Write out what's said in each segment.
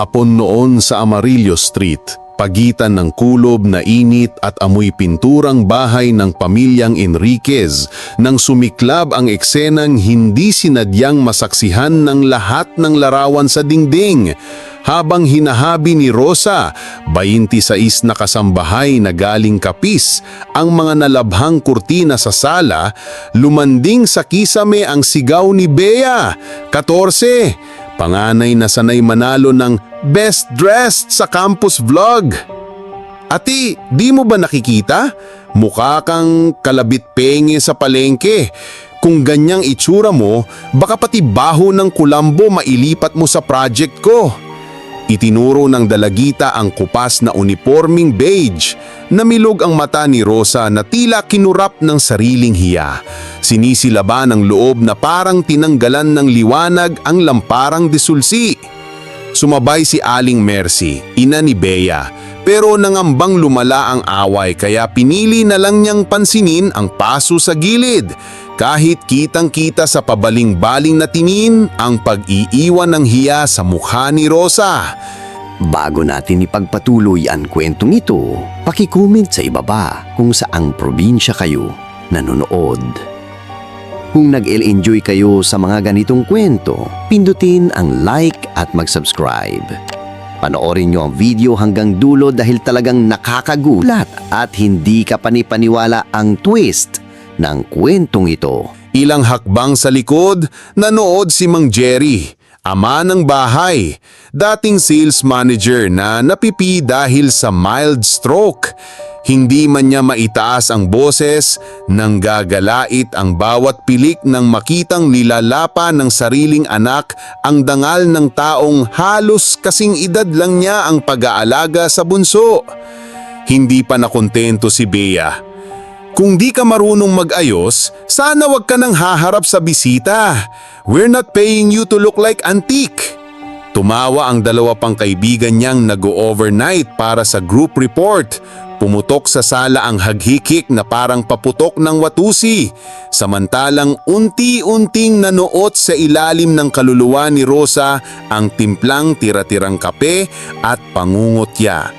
Hapon noon sa Amarillo Street, pagitan ng kulob na init at amoy pinturang bahay ng pamilyang Enriquez nang sumiklab ang eksenang hindi sinadyang masaksihan ng lahat ng larawan sa dingding. Habang hinahabi ni Rosa, 26 na kasambahay na galing kapis, ang mga nalabhang kurtina sa sala, lumanding sa kisame ang sigaw ni Bea, 14, panganay na sanay manalo ng Best Dressed sa Campus Vlog. Ati, di mo ba nakikita? Mukha kang kalabit penge sa palengke. Kung ganyang itsura mo, baka pati baho ng kulambo mailipat mo sa project ko. Itinuro ng dalagita ang kupas na uniforming beige. Namilog ang mata ni Rosa na tila kinurap ng sariling hiya. Sinisilaba ng loob na parang tinanggalan ng liwanag ang lamparang disulsi. Sumabay si Aling Mercy, ina ni Bea, pero nangambang lumala ang away kaya pinili na lang niyang pansinin ang paso sa gilid. Kahit kitang-kita sa pabaling-baling na tingin ang pag-iiwan ng hiya sa mukha ni Rosa. Bago natin ipagpatuloy ang kwentong ito, pakicomment sa ibaba kung saang probinsya kayo nanonood. Kung nag-enjoy kayo sa mga ganitong kwento, pindutin ang like at mag-subscribe. Panoorin nyo ang video hanggang dulo dahil talagang nakakagulat at hindi ka panipaniwala ang twist ng kwentong ito. Ilang hakbang sa likod, nanood si Mang Jerry, ama ng bahay, dating sales manager na napipi dahil sa mild stroke. Hindi man niya maitaas ang boses nang gagalait ang bawat pilik ng makitang nilalapa ng sariling anak ang dangal ng taong halos kasing edad lang niya ang pag-aalaga sa bunso. Hindi pa nakontento si Bea kung di ka marunong mag-ayos, sana wag ka nang haharap sa bisita. We're not paying you to look like antique. Tumawa ang dalawa pang kaibigan niyang nag-overnight para sa group report. Pumutok sa sala ang haghikik na parang paputok ng watusi. Samantalang unti-unting nanuot sa ilalim ng kaluluwa ni Rosa ang timplang tira-tirang kape at pangungutya.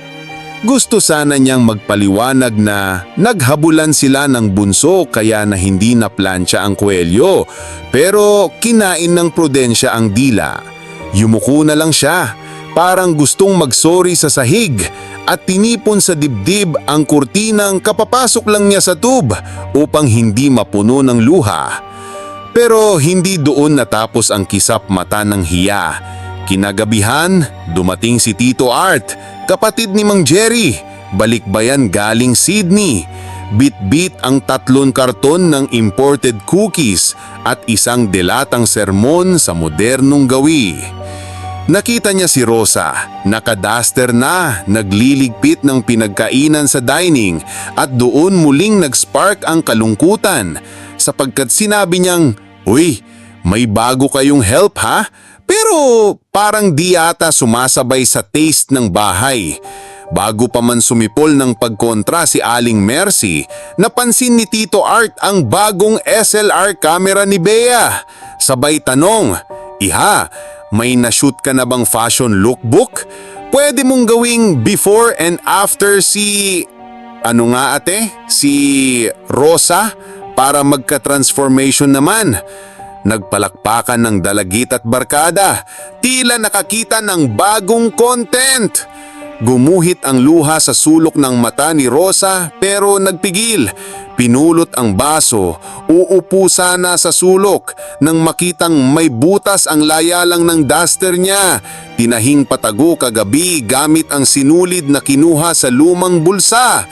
Gusto sana niyang magpaliwanag na naghabulan sila ng bunso kaya na hindi na plancha ang kwelyo pero kinain ng prudensya ang dila. Yumuko na lang siya, parang gustong magsorry sa sahig at tinipon sa dibdib ang kurtinang kapapasok lang niya sa tub upang hindi mapuno ng luha. Pero hindi doon natapos ang kisap mata ng hiya. Kinagabihan, dumating si Tito Art, kapatid ni Mang Jerry, balikbayan galing Sydney. Bit-bit ang tatlon karton ng imported cookies at isang delatang sermon sa modernong gawi. Nakita niya si Rosa, nakadaster na, nagliligpit ng pinagkainan sa dining at doon muling nag-spark ang kalungkutan sapagkat sinabi niyang, Uy, may bago kayong help ha? Pero parang di ata sumasabay sa taste ng bahay. Bago pa man sumipol ng pagkontra si Aling Mercy, napansin ni Tito Art ang bagong SLR camera ni Bea. Sabay tanong, Iha, may na-shoot ka na bang fashion lookbook? Pwede mong gawing before and after si... Ano nga ate? Si Rosa? Para magka-transformation naman. Nagpalakpakan ng dalagit at barkada. Tila nakakita ng bagong content. Gumuhit ang luha sa sulok ng mata ni Rosa pero nagpigil. Pinulot ang baso, uupo sana sa sulok nang makitang may butas ang layalang ng duster niya. Tinahing patago kagabi gamit ang sinulid na kinuha sa lumang bulsa.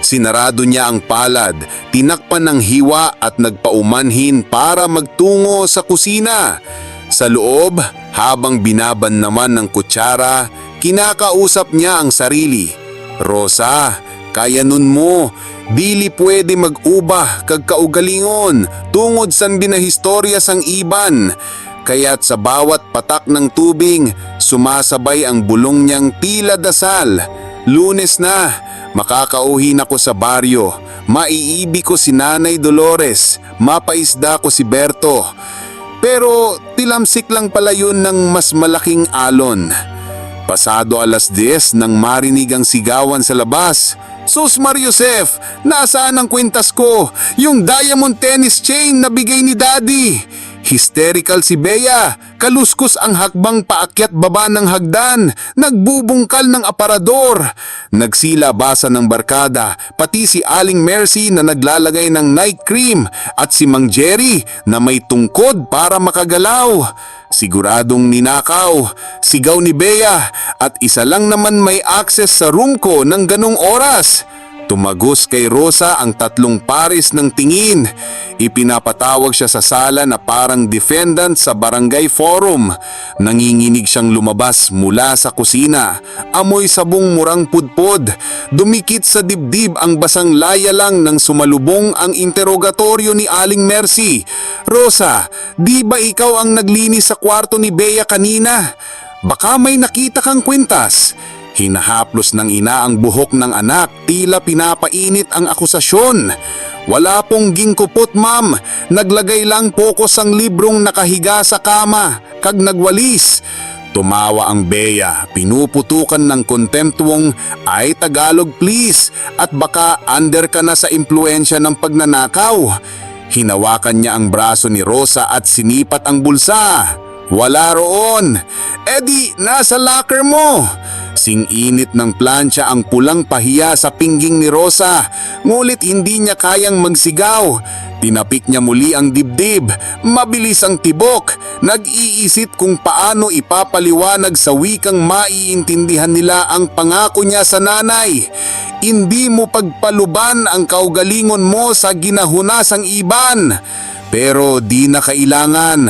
Sinarado niya ang palad, tinakpan ng hiwa at nagpaumanhin para magtungo sa kusina. Sa loob, habang binaban naman ng kutsara, kinakausap niya ang sarili. Rosa, kaya nun mo, dili pwede mag-ubah kag kaugalingon tungod san binahistorya sang iban. Kaya't sa bawat patak ng tubig, sumasabay ang bulong niyang tila dasal. Lunes na, makakauhin ako sa baryo. Maiibi ko si Nanay Dolores, mapaisda ko si Berto. Pero tilamsik lang pala yun ng mas malaking alon. Pasado alas 10 nang marinig ang sigawan sa labas. Sus Mariusef, nasaan ang kwintas ko? Yung diamond tennis chain na bigay ni Daddy. Hysterical si Bea, kaluskos ang hakbang paakyat baba ng hagdan, nagbubungkal ng aparador. Nagsila basa ng barkada, pati si Aling Mercy na naglalagay ng night cream at si Mang Jerry na may tungkod para makagalaw. Siguradong ninakaw, sigaw ni Bea at isa lang naman may access sa room ko ng ganong oras. Tumagos kay Rosa ang tatlong pares ng tingin. Ipinapatawag siya sa sala na parang defendant sa barangay forum. Nanginginig siyang lumabas mula sa kusina. Amoy sabong murang pudpod. Dumikit sa dibdib ang basang laya lang nang sumalubong ang interogatoryo ni Aling Mercy. Rosa, di ba ikaw ang naglinis sa kwarto ni Bea kanina? Baka may nakita kang kwintas. Hinahaplos ng ina ang buhok ng anak, tila pinapainit ang akusasyon. Wala pong gingkupot ma'am, naglagay lang pokos ang librong nakahiga sa kama, kag nagwalis. Tumawa ang Bea, pinuputukan ng kontemptuong ay Tagalog please at baka under ka na sa impluensya ng pagnanakaw. Hinawakan niya ang braso ni Rosa at sinipat ang bulsa. Wala roon. Eddie, nasa locker mo. Sing-init ng plancha ang pulang pahiya sa pingging ni Rosa, ngulit hindi niya kayang magsigaw. Tinapik niya muli ang dibdib, mabilis ang tibok, nag-iisip kung paano ipapaliwanag sa wikang maiintindihan nila ang pangako niya sa nanay. Hindi mo pagpaluban ang kaugalingon mo sa ginahunasang iban. Pero di na kailangan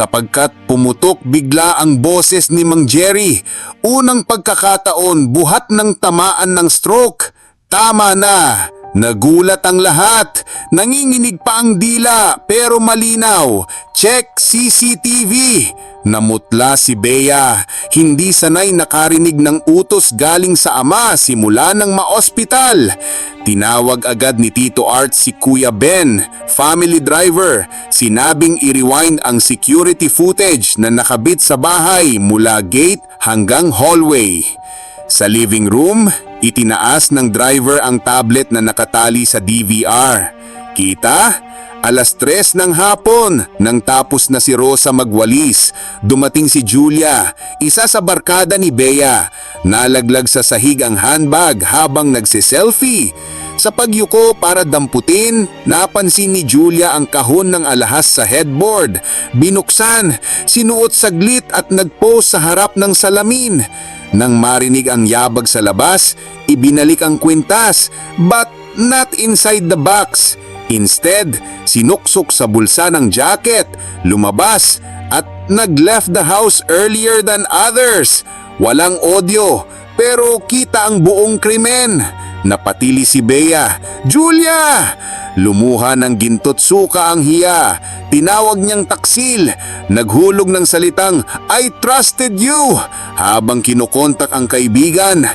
sapagkat pumutok bigla ang boses ni Mang Jerry. Unang pagkakataon buhat ng tamaan ng stroke. Tama na. Nagulat ang lahat. Nanginginig pa ang dila pero malinaw. Check CCTV. Namutla si Bea, hindi sanay nakarinig ng utos galing sa ama simula ng maospital. Tinawag agad ni Tito Art si Kuya Ben, family driver. Sinabing i-rewind ang security footage na nakabit sa bahay mula gate hanggang hallway. Sa living room, itinaas ng driver ang tablet na nakatali sa DVR. Kita? Alas tres ng hapon, nang tapos na si Rosa magwalis, dumating si Julia, isa sa barkada ni Bea. Nalaglag sa sahig ang handbag habang nagsiselfie. Sa pagyuko para damputin, napansin ni Julia ang kahon ng alahas sa headboard. Binuksan, sinuot saglit at nagpost sa harap ng salamin. Nang marinig ang yabag sa labas, ibinalik ang kwintas, but not inside the box. Instead, sinuksok sa bulsa ng jacket, lumabas at nag-left the house earlier than others. Walang audio, pero kita ang buong krimen. Napatili si Bea. Julia! Lumuha ng gintot suka ang hiya. Tinawag niyang taksil. Naghulog ng salitang, I trusted you! Habang kinukontak ang kaibigan.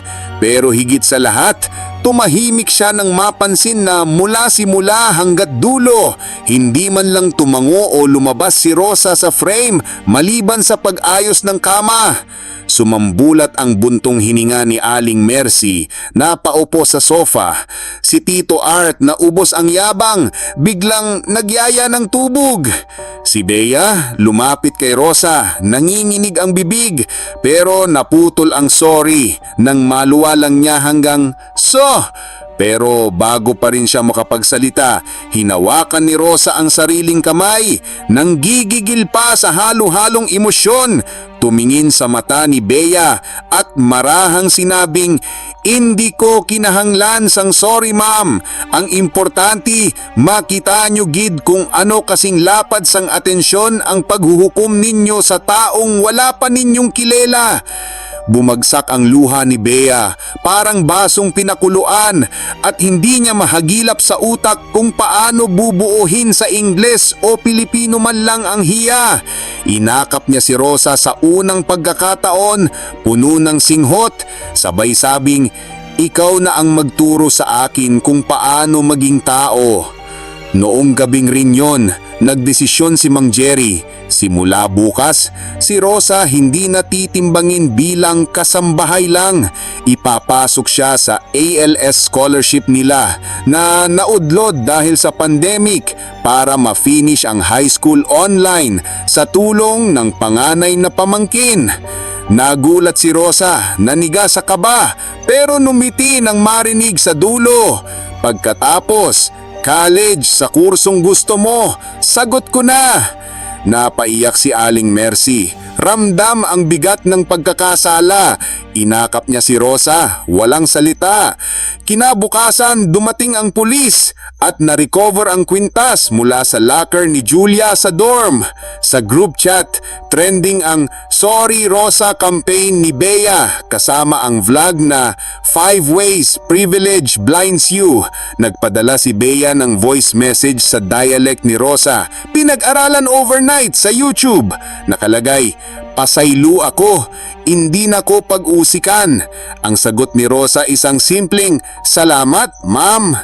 Pero higit sa lahat, tumahimik siya nang mapansin na mula simula hanggat dulo, hindi man lang tumango o lumabas si Rosa sa frame maliban sa pag-ayos ng kama. Sumambulat ang buntong hininga ni Aling Mercy na paupo sa sofa. Si Tito Art na ubos ang yabang, biglang nagyaya ng tubog. Si Bea lumapit kay Rosa, nanginginig ang bibig pero naputol ang sorry nang maluwa lang niya hanggang So, pero bago pa rin siya makapagsalita, hinawakan ni Rosa ang sariling kamay, nang gigigil pa sa halo-halong emosyon, tumingin sa mata ni Bea at marahang sinabing, Hindi ko kinahanglan sang sorry ma'am. Ang importante, makita nyo gid kung ano kasing lapad sang atensyon ang paghuhukom ninyo sa taong wala pa ninyong kilela. Bumagsak ang luha ni Bea, parang basong pinakuluan at hindi niya mahagilap sa utak kung paano bubuuhin sa Ingles o Pilipino man lang ang hiya. Inakap niya si Rosa sa unang pagkakataon, puno ng singhot, sabay sabing, ikaw na ang magturo sa akin kung paano maging tao. Noong gabing rin yon, nagdesisyon si Mang Jerry, Simula bukas, si Rosa hindi natitimbangin bilang kasambahay lang. Ipapasok siya sa ALS scholarship nila na naudlot dahil sa pandemic para ma-finish ang high school online sa tulong ng panganay na pamangkin. Nagulat si Rosa, naniga sa kaba, pero numiti nang marinig sa dulo. Pagkatapos, college sa kursong gusto mo, sagot ko na. Napaiyak si Aling Mercy. Ramdam ang bigat ng pagkakasala. Inakap niya si Rosa, walang salita. Kinabukasan, dumating ang pulis at na-recover ang kwintas mula sa locker ni Julia sa dorm. Sa group chat, trending ang Sorry Rosa campaign ni Bea kasama ang vlog na Five Ways Privilege Blinds You. Nagpadala si Bea ng voice message sa dialect ni Rosa. Pinag-aralan overnight sa YouTube. Nakalagay, Pasaylo ako, hindi na ko pag-usikan. Ang sagot ni Rosa isang simpleng, Salamat, ma'am.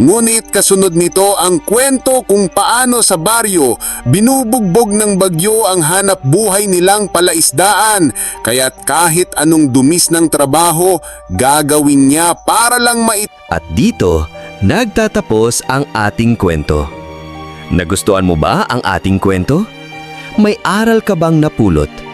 Ngunit kasunod nito ang kwento kung paano sa baryo binubugbog ng bagyo ang hanap buhay nilang palaisdaan. Kaya't kahit anong dumis ng trabaho, gagawin niya para lang mait At dito, nagtatapos ang ating kwento. Nagustuhan mo ba ang ating kwento? May aral ka bang napulot?